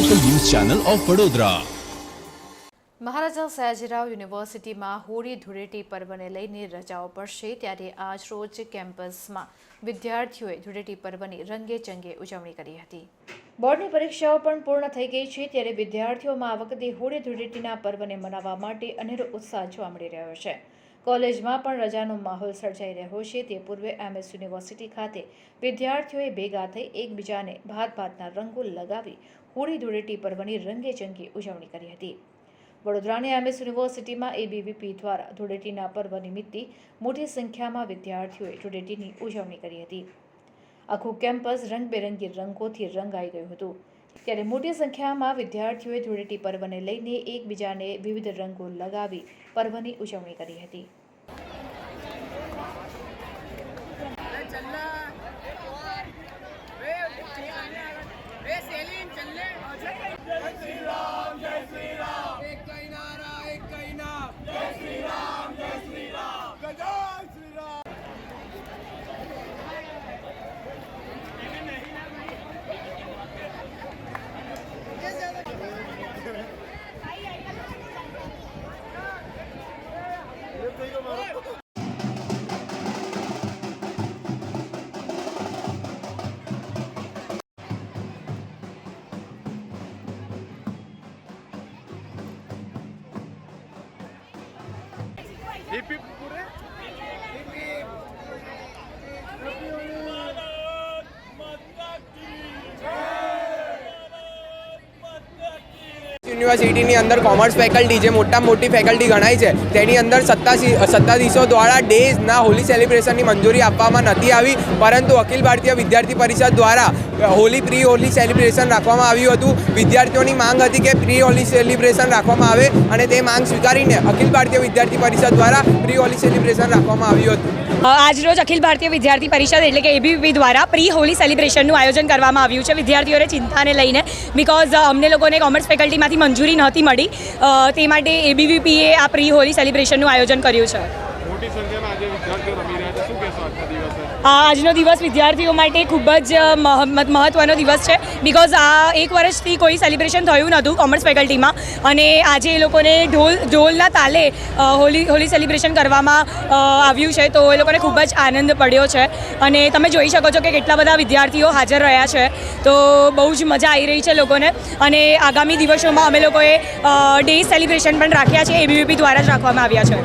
Local news channel of Vadodara Maharaja Sayajirao યુનિવર્સિટીમાં હોળી ધૂળેટી પર્વને લઈને રજાઓ પડશે ત્યારે આજ રોજ કેમ્પસમાં વિદ્યાર્થીઓએ ધૂળેટી પર્વની રંગે ચંગે ઉજવણી કરી હતી. બોર્ડની પરીક્ષાઓ પણ પૂર્ણ થઈ ગઈ છે ત્યારે વિદ્યાર્થીઓમાં આ વખતે હોળી ધૂળેટીના પર્વને મનાવવા માટે અનેરો ઉત્સાહ જોવા મળી રહ્યો છે. કોલેજમાં પણ રજાનો માહોલ સર્જાઈ રહ્યો છે. તે પૂર્વે એમએસ યુનિવર્સિટી ખાતે વિદ્યાર્થીઓએ ભેગા થઈ એકબીજાને ભાત ભાતના રંગો લગાવી હોળી ધૂળેટી પર્વની રંગે ચંગે ઉજવણી કરી હતી. વડોદરાની એમએસ યુનિવર્સિટીમાં એબીવીપી દ્વારા ધૂળેટીના પર્વ નિમિત્તે મોટી સંખ્યામાં વિદ્યાર્થીઓએ ધૂળેટીની ઉજવણી કરી હતી. આખું કેમ્પસ રંગબેરંગી રંગોથી રંગાઈ ગયું હતું. ત્યારે મોટી સંખ્યામાં વિદ્યાર્થીઓએ ધૂળેટી પર્વને લઈને એકબીજાને વિવિધ રંગો લગાવી પર્વની ઉજવણી કરી હતી. Hip hip યુનિવર્સિટીની અંદર કોમર્સ ફેકલ્ટી જે મોટા મોટી ફેકલ્ટી ગણાય છે, તેની અંદર સત્તાસી સત્તાધીશો દ્વારા ડેઝના હોલી સેલિબ્રેશનની મંજૂરી આપવામાં નથી આવી, પરંતુ અખિલ ભારતીય વિદ્યાર્થી પરિષદ દ્વારા હોલી પ્રી હોલી સેલિબ્રેશન રાખવામાં આવ્યું હતું. વિદ્યાર્થીઓની માંગ હતી કે પ્રી હોલી સેલિબ્રેશન રાખવામાં આવે અને તે માંગ સ્વીકારીને અખિલ ભારતીય વિદ્યાર્થી પરિષદ દ્વારા પ્રી હોલી સેલિબ્રેશન રાખવામાં આવ્યું હતું. આજરોજ અખિલ ભારતીય વિદ્યાર્થી પરિષદ એટલે કે એબીવી દ્વારા પ્રી હોલી સેલિબ્રેશનનું આયોજન કરવામાં આવ્યું છે. વિદ્યાર્થીઓને ચિંતાને લઈને બિકોઝ અમને લોકોને કોમર્સ ફેકલ્ટીમાંથી મંજૂરી નહોતી મળી. તે માટે એબીવીપીએ આ પ્રી હોળી સેલિબ્રેશનનું આયોજન કર્યું છે. આજના દિવસે વિદ્યાર્થીઓ માટે ખૂબ જ મહત્વનો દિવસ છે. બિકોઝ આ એક વર્ષથી કોઈ સેલિબ્રેશન થયું નહોતું કોમર્સ ફેકલ્ટીમાં અને આજે એ લોકોને ઢોલ, ઢોલના તાલે હોલી હોલી સેલિબ્રેશન કરવામાં આવ્યું છે. તો એ લોકોને ખૂબ જ આનંદ પડ્યો છે. અને તમે જોઈ શકો છો કે કેટલા બધા વિદ્યાર્થીઓ હાજર રહ્યા છે. તો બહુ જ મજા આવી રહી છે લોકોને. અને આગામી દિવસોમાં અમે લોકોએ ડે સેલિબ્રેશન પણ રાખ્યા છે. એબીવીપી દ્વારા જ રાખવામાં આવ્યા છે.